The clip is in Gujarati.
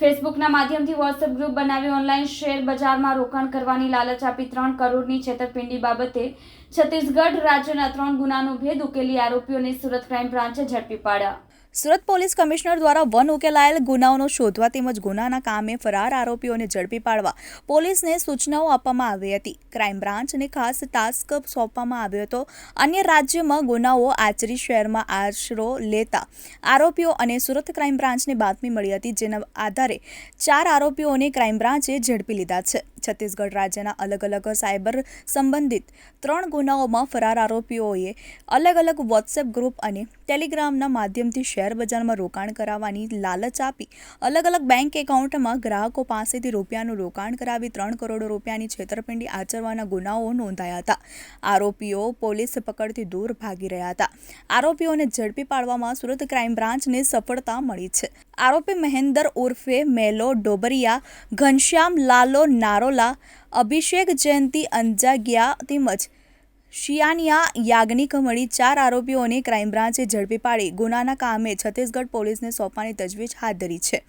ફેસબુકના માધ્યમથી વોટ્સએપ ગ્રુપ બનાવી ઓનલાઈન શેર બજારમાં રોકાણ કરવાની લાલચ આપી ત્રણ કરોડની છેતરપિંડી બાબતે છત્તીસગઢ રાજ્યના ત્રણ ગુનાનો ભેદ ઉકેલી આરોપીઓને સુરત ક્રાઇમ બ્રાન્ચે ઝડપી પાડ્યા. સુરત પોલીસ કમિશનર દ્વારા વન ઉકેલાયેલ ગુનાઓનો શોધવા તેમજ ગુનાના કામે ફરાર આરોપીઓને ઝડપી પાડવા પોલીસને સૂચનાઓ આપવામાં આવી હતી. ક્રાઇમ બ્રાન્ચને ખાસ ટાસ્ક સોંપવામાં આવ્યો હતો. અન્ય રાજ્યમાં ગુનાઓ આચરી શહેરમાં આશરો લેતા આરોપીઓ અને સુરત ક્રાઇમ બ્રાન્ચને બાતમી મળી હતી, જેના આધારે ચાર આરોપીઓને ક્રાઇમ બ્રાન્ચે ઝડપી લીધા છે. છત્તીસગઢ રાજ્યના અલગ અલગ સાયબર સંબંધિત ત્રણ ગુનાઓમાં ફરાર આરોપીઓએ અલગ અલગ વોટ્સએપ ગ્રુપ અને ટેલિગ્રામના માધ્યમથી શેર બજારમાં રોકાણ કરાવવાની લાલચ આપી. અલગ અલગ બેંક એકાઉન્ટમાં ગ્રાહકો પાસેથી રૂપિયાનું રોકાણ કરાવી ત્રણ કરોડ રૂપિયાની છેતરપિંડી આચરવાના ગુનાઓ નોંધાયા હતા. આરોપીઓ પોલીસ પકડથી દૂર ભાગી રહ્યા હતા. આરોપીઓને ઝડપી પાડવામાં સુરત ક્રાઇમ બ્રાન્ચને સફળતા મળી છે. આરોપી મહેન્દર ઉર્ફે મેલો ડોબરિયા, ઘનશ્યામ લાલો નારોલા અભિષેક જયંતિ અંજાગિયા તેમજ શિયાનિયા યાજ્ઞિક મળી ચાર આરોપીઓને ક્રાઇમ બ્રાન્ચે ઝડપી પાડી. ગુનાના કામે છત્તીસગઢ પોલીસને સોંપવાની તજવીજ હાથ ધરી છે.